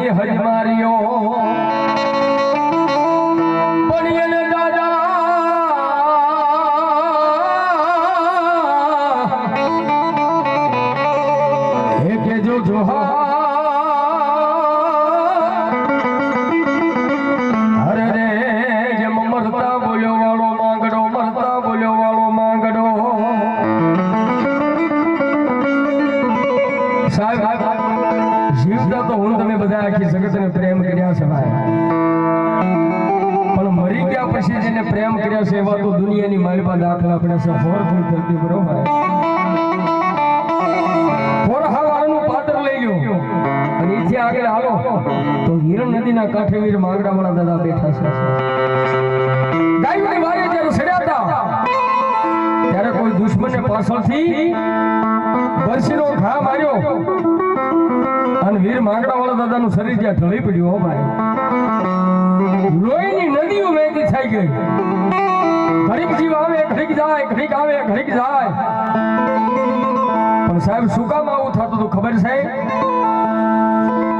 ઘણી હજમારીઓ પણ એને દાદા. હે કેજો જોહા આખી જગતને પ્રેમ કર્યા છે ભાઈ પણ મરી ગયા પછી જેને પ્રેમ કર્યા છે એવા તો દુનિયાની માલપા દાખલા આપણે છે. હોર ફૂલ ધરતી પર હો ભાઈ હોર હાવાનું પાત્ર લઈ લ્યો. અને એથી આગળ હાલો. તો હિરણ નદીના કાંઠે વીર માંગડાવાળા દાદા બેઠા છે. ગાયોની વારે જ્યારે સડ્યા હતા, ત્યારે કોઈ દુશ્મને પાછળથી બરસીનો ઘા માર્યો. અને વીર માંગડાવાળા દાદાનું શરીર જ્યાં ઢળી પડ્યું, હો ભાઈ. લોહીની નદીઓ વહેતી થઈ ગઈ. ઘડીક જીવ આવે, ઘડીક જાય, ઘડીક આવે, ઘડીક જાય. પણ સાહેબ, શું કામ આવું થતું હતું ખબર છે?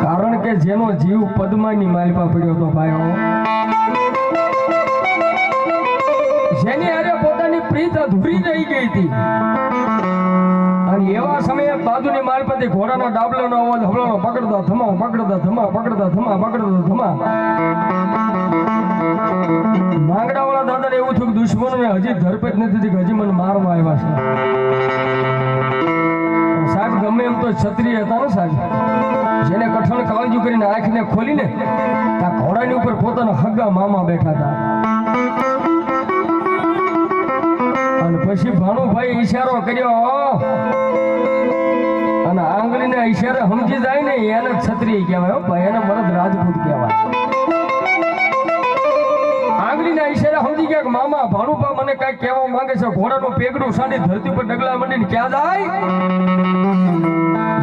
કારણ કે જેનો જીવ પદ્માની માલપા પડ્યો હતો ભાઈ જેની પોતાની પ્રીત અધૂરી રહી ગઈ હતી. અને એવા સમયે બાજુની માલપતિ ઘોડાના ડાબલાનો અવાજ હવળાનો પકડતા, ધમા પકડતા ધમા પકડતા ધમા પકડતા, ધમા. માંગડાવાળા દાદાને એવું થયું કે દુશ્મનોને હજી ધરપેટ નથી થઈ હજી મને મારવા આવ્યા છે. સાહેબ, ગમે એમ તો ક્ષત્રિય હતા ને સાહેબ, જેને કઠણ કાળજુ કરીને આંખને ખોલીને આ ઘોડાની ઉપર પોતાના હગા મામા બેઠા હતા. પછી ભાણુભાઈ ઈશારો કર્યો. અને આંગળીના ઈશારે સમજી જાય ને એને છત્રી કહેવાય. ભાઈ, એને મરદ રાજપૂત કહેવાય. આંગળીના ઈશારે સમજી ગયા કે, મામા ભાણુભા મને કઈ કહેવા માંગે છે. ઘોડાનું પેગડું સાડી ધરતી પર ડગલા માંડીને ક્યાં જાય?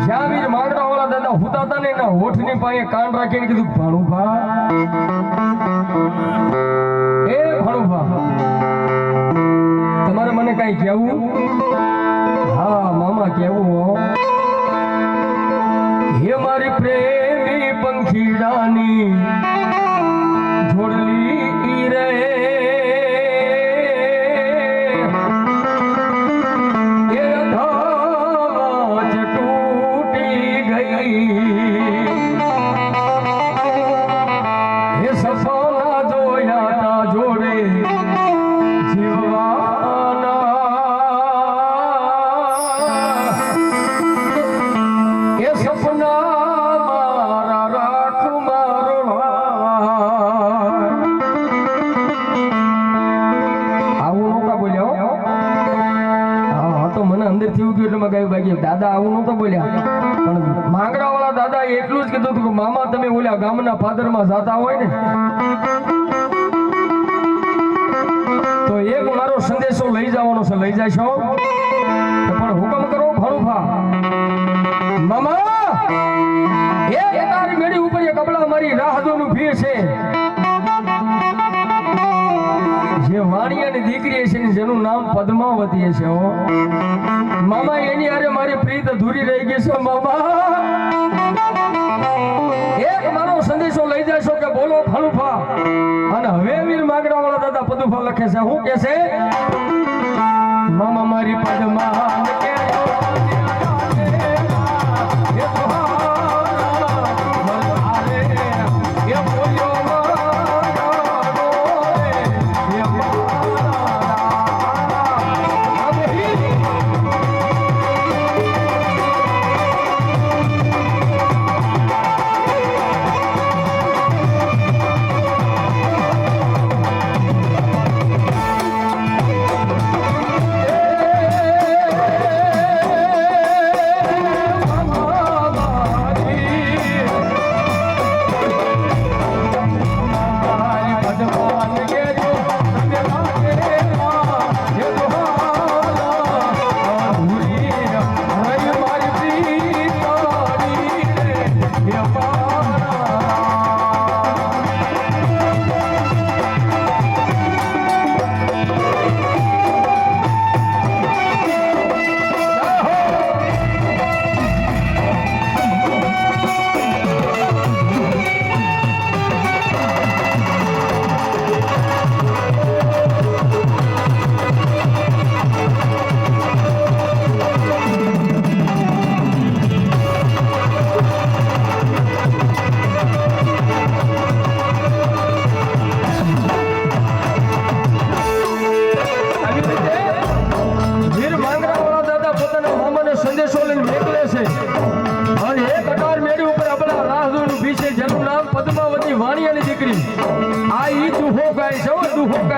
જ્યાં વીર માંગડા વાળા દાદા હુતા હતા ને એના હોઠની પાસે કાન રાખીને કીધું ભાણુભા કઈ કેવું હા મામા કેવું હો. હે મારી પ્રેમી પંખીડાની જોડલી રે. અધાજ ગઈ. સપના મારા રાખ આવું નહોતા બોલ્યા હો. તો મને અંદરથી ગયું એટલે મેં બાકી દાદા આવું નહોતા બોલ્યા. પણ માંગરાવાળા દાદા એટલું જ કીધું હતું કે, મામા, તમે ઓલા ગામના ફાદરમાં જાતા હોય ને. તો એક મારો સંદેશો લઈ જવાનો છે, લઈ જશો પણ હુકમ કરો ભણુભા મામા એ તારી મેળી ઉપર એ ભીડ છે. જે વાણિયાની દીકરી છે જેનું નામ પદ્માવતી હો. મામા, એની હારે મારી પ્રીત અધૂરી રહી ગઈ છે, મામા. એક મારો સંદેશો લઈ જશો કે બોલો ફળુફા અને હવે વીર માગડા વાળા દાદા પદુફા લખે છે. શું કે છે? મામા, મારી પદમા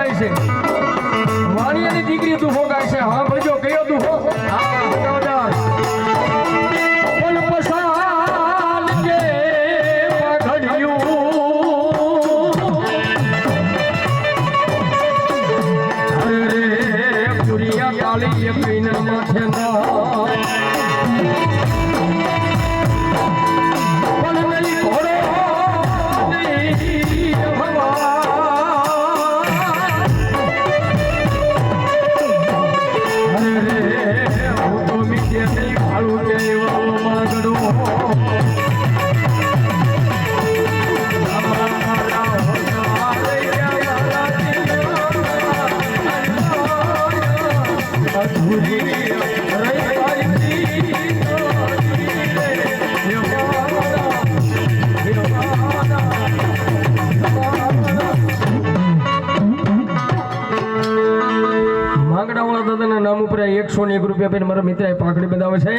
દુહો ગાય છે. વાણિયાની દીકરી દુહો ગાય છે. હા ભજો કયો દુહો હા? બરાબર. એકસો ને એક રૂપિયા પેન મારા મિત્ર પાઘડી બતાવે છે.